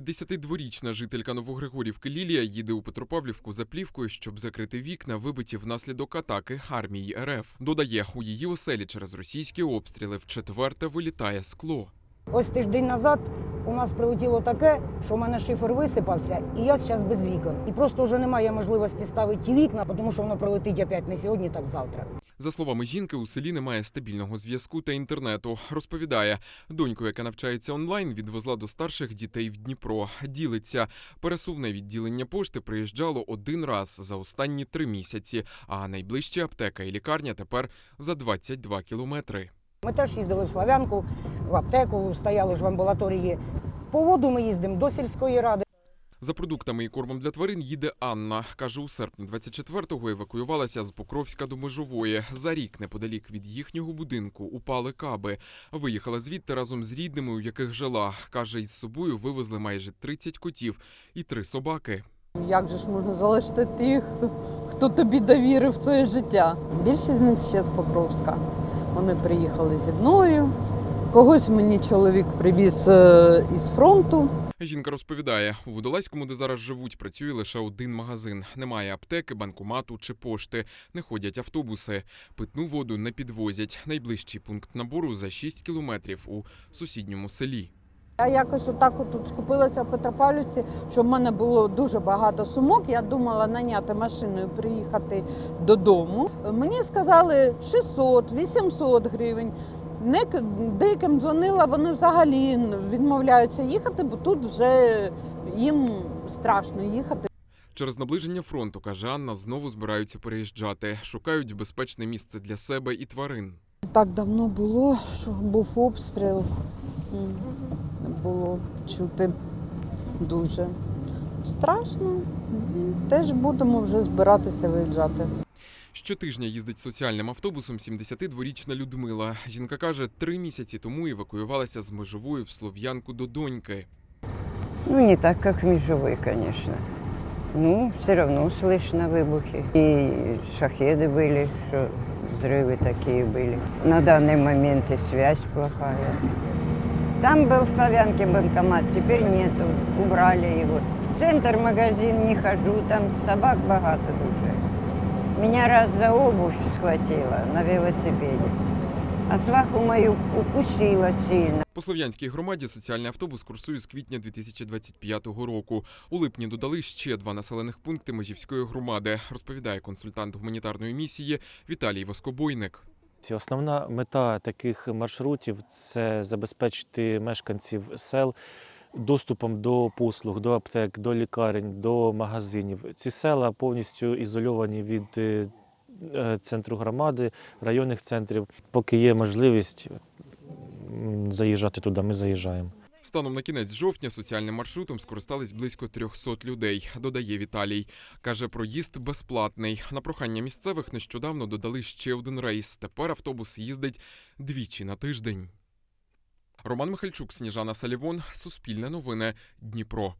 52-річна жителька Новогригорівки Лілія їде у Петропавлівку за плівкою, щоб закрити вікна, вибиті внаслідок атаки армії РФ. Додає, у її оселі через російські обстріли вчетверте вилітає скло. Ось тиждень назад у нас прилетіло таке, що в мене шифер висипався, і я зараз без вікон. І просто вже немає можливості ставити ті вікна, тому що воно прилетить опять не сьогодні, так завтра. За словами жінки, у селі немає стабільного зв'язку та інтернету. Розповідає, доньку, яка навчається онлайн, відвезла до старших дітей в Дніпро. Ділиться пересувне відділення пошти приїжджало один раз за останні три місяці. А найближча аптека і лікарня тепер за 22 кілометри. Ми теж їздили в Славянку, в аптеку, стояли ж в амбулаторії. По воду ми їздимо до сільської ради. За продуктами і кормом для тварин їде Анна. Каже, у серпні 24-го евакуювалася з Покровська до Межової. За рік неподалік від їхнього будинку упали каби. Виїхала звідти разом з рідними, у яких жила. Каже, із собою вивезли майже 30 котів і три собаки. Як же ж можна залишити тих, хто тобі довірив своє життя? Більшість з них ще з Покровська. Вони приїхали зі мною. Когось мені чоловік привіз е, із фронту. Жінка розповідає, у Водолазькому, де зараз живуть, працює лише один магазин. Немає аптеки, банкомату чи пошти. Не ходять автобуси. Питну воду не підвозять. Найближчий пункт набору за 6 кілометрів у сусідньому селі. Я якось отак тут скупилася в Петропавлівці, що в мене було дуже багато сумок. Я думала наняти машину і приїхати додому. Мені сказали 600-800 гривень. Деяким дзвонила, вони взагалі відмовляються їхати, бо тут вже їм страшно їхати. Через наближення фронту, каже Анна, знову збираються переїжджати. Шукають безпечне місце для себе і тварин. Так давно було, що був обстріл. Було чути дуже страшно. Теж будемо вже збиратися виїжджати. Щотижня їздить соціальним автобусом 72-річна Людмила. Жінка каже, три місяці тому евакуювалася з межової в Слов'янку до доньки. Ну, не так, как в Межевой, конечно. Ну, все равно слышно выбухи. И шахеды были, что взрывы такие были. На данный момент и связь плохая. Там был в Славянке банкомат, теперь нету. Убрали его. В центр магазин не хожу, там собак богато дуже. Меня раз за обувь схватила на велосипеде. А сваху мою укусила сильно. По Слов'янській громаді соціальний автобус курсує з квітня 2025 року. У липні додали ще два населених пункти Межівської громади, розповідає консультант гуманітарної місії Віталій Воскобойник. Основна мета таких маршрутів це забезпечити мешканців сел доступом до послуг, до аптек, до лікарень, до магазинів. Ці села повністю ізольовані від е, е, центру громади, районних центрів. Поки є можливість заїжджати туди, ми заїжджаємо. Станом на кінець жовтня соціальним маршрутом скористались близько 300 людей, додає Віталій. Каже, проїзд безплатний. На прохання місцевих нещодавно додали ще один рейс. Тепер автобус їздить двічі на тиждень. Роман Михальчук, Сніжана Салівон, Суспільне новини, Дніпро.